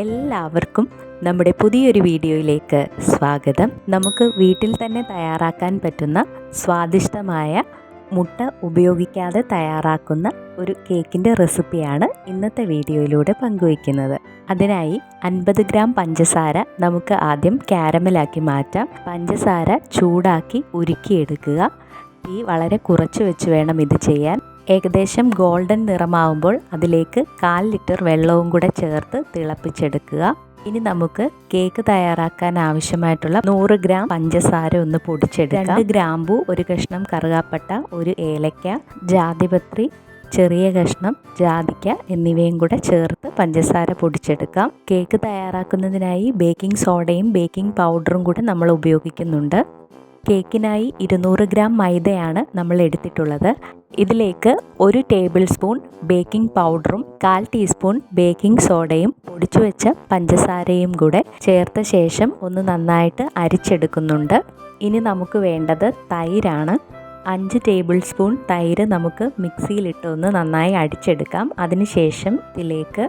എല്ലാവർക്കും നമ്മുടെ പുതിയൊരു വീഡിയോയിലേക്ക് സ്വാഗതം. നമുക്ക് വീട്ടിൽ തന്നെ തയ്യാറാക്കാൻ പറ്റുന്ന സ്വാദിഷ്ടമായ മുട്ട ഉപയോഗിക്കാതെ തയ്യാറാക്കുന്ന ഒരു കേക്കിന്റെ റെസിപ്പിയാണ് ഇന്നത്തെ വീഡിയോയിലൂടെ പങ്കുവയ്ക്കുന്നത്. അതിനായി അൻപത് ഗ്രാം പഞ്ചസാര നമുക്ക് ആദ്യം കാരമലാക്കി മാറ്റാം. പഞ്ചസാര ചൂടാക്കി ഉരുക്കിയെടുക്കുക. തീ വളരെ കുറച്ച് വെച്ച് വേണം ഇത് ചെയ്യാൻ. ഏകദേശം ഗോൾഡൻ നിറമാവുമ്പോൾ അതിലേക്ക് കാൽ ലിറ്റർ വെള്ളവും കൂടെ ചേർത്ത് തിളപ്പിച്ചെടുക്കുക. ഇനി നമുക്ക് കേക്ക് തയ്യാറാക്കാൻ ആവശ്യമായിട്ടുള്ള നൂറ് ഗ്രാം പഞ്ചസാര ഒന്ന് പൊടിച്ചെടുക്കാം. രണ്ട് ഗ്രാമ്പു ഒരു കഷ്ണം കറുകാപ്പട്ട ഒരു ഏലക്ക ജാതിപത്രി ചെറിയ കഷ്ണം ജാതിക്ക എന്നിവയും കൂടെ ചേർത്ത് പഞ്ചസാര പൊടിച്ചെടുക്കാം. കേക്ക് തയ്യാറാക്കുന്നതിനായി ബേക്കിംഗ് സോഡയും ബേക്കിംഗ് പൗഡറും കൂടെ നമ്മൾ ഉപയോഗിക്കുന്നുണ്ട്. കേക്കിനായി ഇരുന്നൂറ് ഗ്രാം മൈദയാണ് നമ്മൾ എടുത്തിട്ടുള്ളത്. ഇതിലേക്ക് ഒരു ടേബിൾ സ്പൂൺ ബേക്കിംഗ് പൗഡറും കാൽ ടീസ്പൂൺ ബേക്കിംഗ് സോഡയും പൊടിച്ചു വെച്ച പഞ്ചസാരയും കൂടെ ചേർത്ത ശേഷം ഒന്ന് നന്നായിട്ട് അരിച്ചെടുക്കുന്നുണ്ട്. ഇനി നമുക്ക് വേണ്ടത് തൈരാണ്. അഞ്ച് ടേബിൾ സ്പൂൺ തൈര് നമുക്ക് മിക്സിയിലിട്ട് ഒന്ന് നന്നായി അടിച്ചെടുക്കാം. അതിനുശേഷം ഇതിലേക്ക്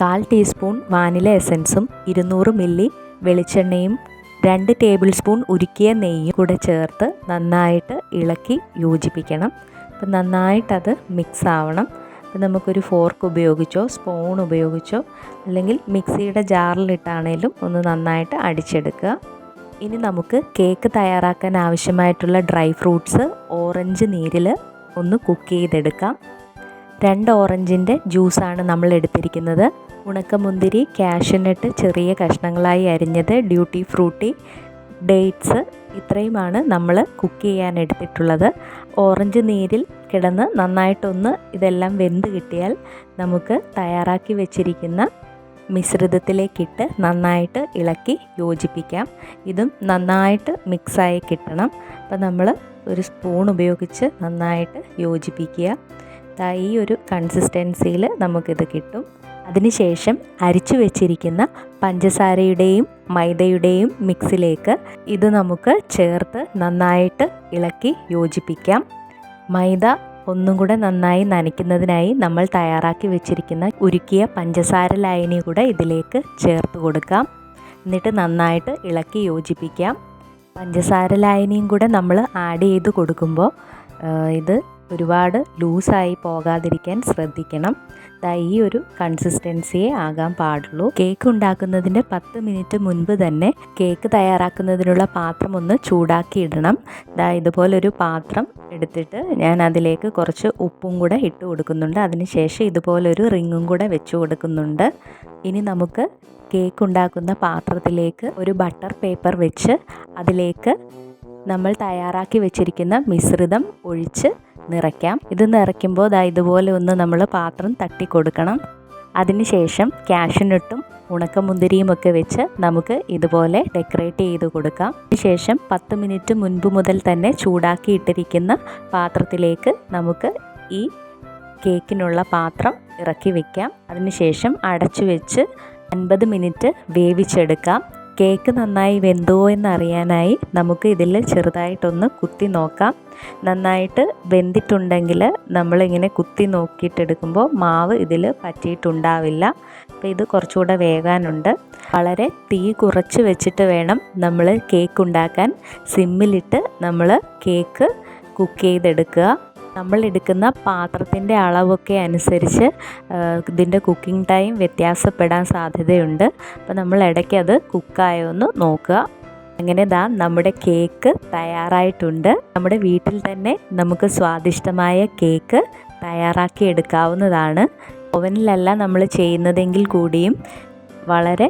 കാൽ ടീസ്പൂൺ വാനില എസൻസും ഇരുന്നൂറ് മില്ലി വെളിച്ചെണ്ണയും രണ്ട് ടേബിൾ സ്പൂൺ ഉരുക്കിയ നെയ്യും കൂടെ ചേർത്ത് നന്നായിട്ട് ഇളക്കി യോജിപ്പിക്കണം. അപ്പം നന്നായിട്ടത് മിക്സ് ആവണം. അപ്പം നമുക്കൊരു ഫോർക്ക് ഉപയോഗിച്ചോ സ്പൂൺ ഉപയോഗിച്ചോ അല്ലെങ്കിൽ മിക്സിയുടെ ജാറിലിട്ടാണേലും ഒന്ന് നന്നായിട്ട് അടിച്ചെടുക്കുക. ഇനി നമുക്ക് കേക്ക് തയ്യാറാക്കാൻ ആവശ്യമായിട്ടുള്ള ഡ്രൈ ഫ്രൂട്ട്സ് ഓറഞ്ച് നീരിൽ ഒന്ന് കുക്ക് ചെയ്തെടുക്കാം. രണ്ട് ഓറഞ്ചിന്റെ ജ്യൂസാണ് നമ്മൾ എടുത്തിരിക്കുന്നത്. ഉണക്കമുന്തിരി കാഷ്യനട്ട് ചെറിയ കഷ്ണങ്ങളായി അരിഞ്ഞത് ഡ്യൂട്ടി ഫ്രൂട്ടി ഡേറ്റ്സ് ഇത്രയുമാണ് നമ്മൾ കുക്ക് ചെയ്യാൻ എടുത്തിട്ടുള്ളത് ഓറഞ്ച് നീരിൽ കിടന്ന് നന്നായിട്ടൊന്ന് ഇതെല്ലാം വെന്ത് കിട്ടിയാൽ നമുക്ക് തയ്യാറാക്കി വെച്ചിരിക്കുന്ന മിശ്രിതത്തിലേക്കിട്ട് നന്നായിട്ട് ഇളക്കി യോജിപ്പിക്കാം. ഇതും നന്നായിട്ട് മിക്സായി കിട്ടണം. അപ്പം നമ്മൾ ഒരു സ്പൂൺ ഉപയോഗിച്ച് നന്നായിട്ട് യോജിപ്പിക്കുക. ഈ ഒരു കൺസിസ്റ്റൻസിയിൽ നമുക്കിത് കിട്ടും. അതിനുശേഷം അരിച്ചു വെച്ചിരിക്കുന്ന പഞ്ചസാരയുടെയും മൈദയുടെയും മിക്സിലേക്ക് ഇത് നമുക്ക് ചേർത്ത് നന്നായിട്ട് ഇളക്കി യോജിപ്പിക്കാം. മൈദ ഒന്നും കൂടെ നന്നായി നനയ്ക്കുന്നതിനായി നമ്മൾ തയ്യാറാക്കി വെച്ചിരിക്കുന്ന ഉരുക്കിയ പഞ്ചസാര ലായനി കൂടെ ഇതിലേക്ക് ചേർത്ത് കൊടുക്കാം. എന്നിട്ട് നന്നായിട്ട് ഇളക്കി യോജിപ്പിക്കാം. പഞ്ചസാര ലായനിയും കൂടെ നമ്മൾ ആഡ് ചെയ്ത് കൊടുക്കുമ്പോൾ ഇത് ഒരുപാട് ലൂസായി പോകാതിരിക്കാൻ ശ്രദ്ധിക്കണം. ഈ ഒരു കൺസിസ്റ്റൻസിയെ ആകാൻ പാടുള്ളൂ. കേക്ക് ഉണ്ടാക്കുന്നതിന്റെ പത്ത് മിനിറ്റ് മുൻപ് തന്നെ കേക്ക് തയ്യാറാക്കുന്നതിനുള്ള പാത്രം ഒന്ന് ചൂടാക്കി ഇടണം. ദാ ഇതുപോലൊരു പാത്രം എടുത്തിട്ട് ഞാൻ അതിലേക്ക് കുറച്ച് ഉപ്പും കൂടെ ഇട്ട് കൊടുക്കുന്നുണ്ട്. അതിനുശേഷം ഇതുപോലൊരു റിങ്ങും കൂടെ വെച്ച് കൊടുക്കുന്നുണ്ട്. ഇനി നമുക്ക് കേക്ക് ഉണ്ടാക്കുന്ന പാത്രത്തിലേക്ക് ഒരു ബട്ടർ പേപ്പർ വെച്ച് അതിലേക്ക് നമ്മൾ തയ്യാറാക്കി വെച്ചിരിക്കുന്ന മിശ്രിതം ഒഴിച്ച് നിറയ്ക്കാം. ഇത് നിറയ്ക്കുമ്പോൾ ദാ ഇതുപോലെ ഒന്ന് നമ്മൾ പാത്രം തട്ടി കൊടുക്കണം അതിനുശേഷം ക്യാഷിനിട്ടും ഉണക്കമുന്തിരിയും ഒക്കെ വെച്ച് നമുക്ക് ഇതുപോലെ ഡെക്കറേറ്റ് ചെയ്ത് കൊടുക്കാം. ശേഷം പത്ത് മിനിറ്റ് മുൻപ് മുതൽ തന്നെ ചൂടാക്കി ഇട്ടിരിക്കുന്ന പാത്രത്തിലേക്ക് നമുക്ക് ഈ കേക്കിനുള്ള പാത്രം ഇറക്കി വെക്കാം. അതിനുശേഷം അടച്ചു വെച്ച് അൻപത് മിനിറ്റ് വേവിച്ചെടുക്കാം. കേക്ക് നന്നായി വെന്തോ എന്നറിയാനായി നമുക്ക് ഇതിൽ ചെറുതായിട്ടൊന്ന് കുത്തി നോക്കാം. നന്നായിട്ട് വെന്തിട്ടുണ്ടെങ്കിൽ നമ്മളിങ്ങനെ കുത്തി നോക്കിയിട്ടെടുക്കുമ്പോൾ മാവ് ഇതിൽ പറ്റിയിട്ടുണ്ടാവില്ല. അപ്പോൾ ഇത് കുറച്ചുകൂടെ വേകാനുണ്ട്. വളരെ തീ കുറച്ച് വെച്ചിട്ട് വേണം നമ്മൾ കേക്ക് ഉണ്ടാക്കാൻ. സിമ്മിലിട്ട് നമ്മൾ കേക്ക് കുക്ക് ചെയ്തെടുക്കുക. നമ്മൾ എടുക്കുന്ന പാത്രത്തിന്റെ അളവൊക്കെ അനുസരിച്ച് ഇതിന്റെ കുക്കിംഗ് ടൈം വ്യത്യാസപ്പെടാൻ സാധ്യതയുണ്ട്. അപ്പോൾ നമ്മൾ ഇടയ്ക്ക് അത് കുക്കായോ എന്ന് നോക്കുക. അങ്ങനെ ദാ നമ്മുടെ കേക്ക് തയ്യാറായിട്ടുണ്ട്. നമ്മുടെ വീട്ടിൽ തന്നെ നമുക്ക് സ്വാദിഷ്ടമായ കേക്ക് തയ്യാറാക്കി എടുക്കാവുന്നതാണ്. ഓവനിലല്ല നമ്മൾ ചെയ്യുന്നതെങ്കിൽ കൂടിയും വളരെ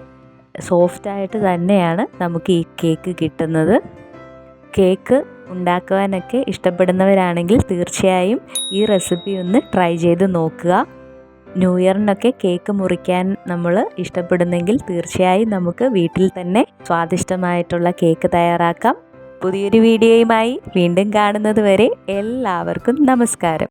സോഫ്റ്റായിട്ട് തന്നെയാണ് നമുക്ക് ഈ കേക്ക് കിട്ടുന്നത്. കേക്ക് ഉണ്ടാക്കുവാനൊക്കെ ഇഷ്ടപ്പെടുന്നവരാണെങ്കിൽ തീർച്ചയായും ഈ റെസിപ്പി ഒന്ന് ട്രൈ ചെയ്ത് നോക്കുക. ന്യൂ ഇയറിനൊക്കെ കേക്ക് മുറിക്കാൻ നമ്മൾ ഇഷ്ടപ്പെടുന്നെങ്കിൽ തീർച്ചയായും നമുക്ക് വീട്ടിൽ തന്നെ സ്വാദിഷ്ടമായിട്ടുള്ള കേക്ക് തയ്യാറാക്കാം. പുതിയൊരു വീഡിയോയുമായി വീണ്ടും കാണുന്നത് വരെ എല്ലാവർക്കും നമസ്കാരം.